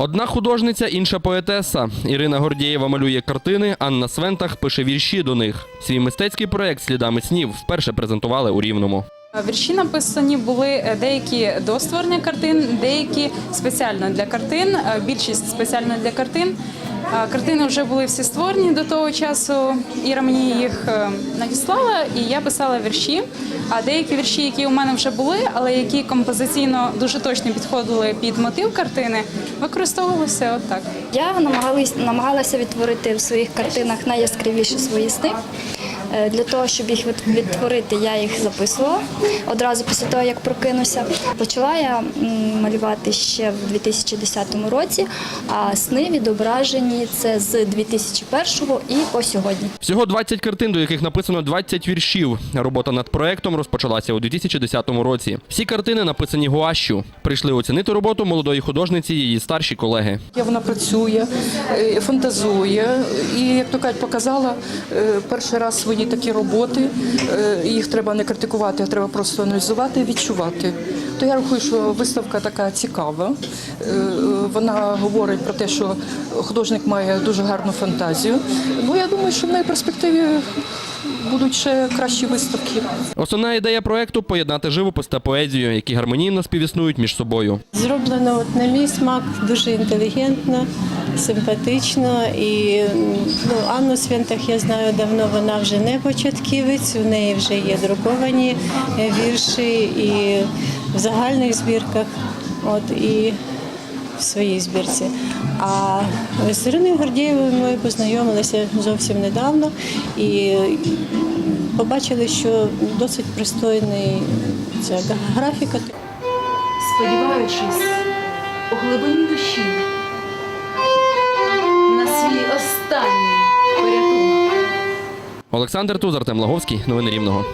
Одна художниця, інша поетеса. Ірина Гордієва малює картини, Анна Свентах пише вірші до них. Свій мистецький проект слідами снів вперше презентували у Рівному. Вірші написані були е, деякі до створення картин, деякі спеціально для картин, е, більшість спеціально для картин. Картини вже були всі створені до того часу. Іра мені їх е, надіслала, і я писала вірші. А деякі вірші, які у мене вже були, але які композиційно дуже точно підходили під мотив картини, використовувалися отак. Я намагалася відтворити в своїх картинах найяскравіші свої сни. Е, Для того, щоб їх від- відтворити, я їх записувала одразу після того, як прокинуся. Почала я малювати ще в 2010 році, а сни відображені це з 2001 і по сьогодні. Всього 20 картин, до яких написано 20 віршів. Робота над проектом розпочалася у 2010 році. Всі картини написані гуашю. Прийшли оцінити роботу молодої художниці її старші колеги. Я Вона працює, е, фантазує і, як то кажуть, показала е, перший раз свої такі роботи. Е, Їх треба не критикувати, а треба просто аналізувати і відчувати. То я рахую, що виставка така цікава. Е, Вона говорить про те, що художник має дуже гарну фантазію. Ну я думаю, що в неї перспективі будуть ще кращі виставки. Основна ідея проекту поєднати живопис та поезію, які гармонійно співіснують між собою. Зроблено от на мій смак дуже інтелігентно, симпатично. І ну, Анну Свентах я знаю давно, вона вже не початківець, у неї вже є друковані е, вірші і в загальних збірках, от і в своїй збірці. А з Іриною Гордієвою ми познайомилися зовсім недавно і побачили, що досить пристойний ця графіка. сподіваючись у глибині душі Олександр Тузар, Тем Лаговський. Новини Рівного.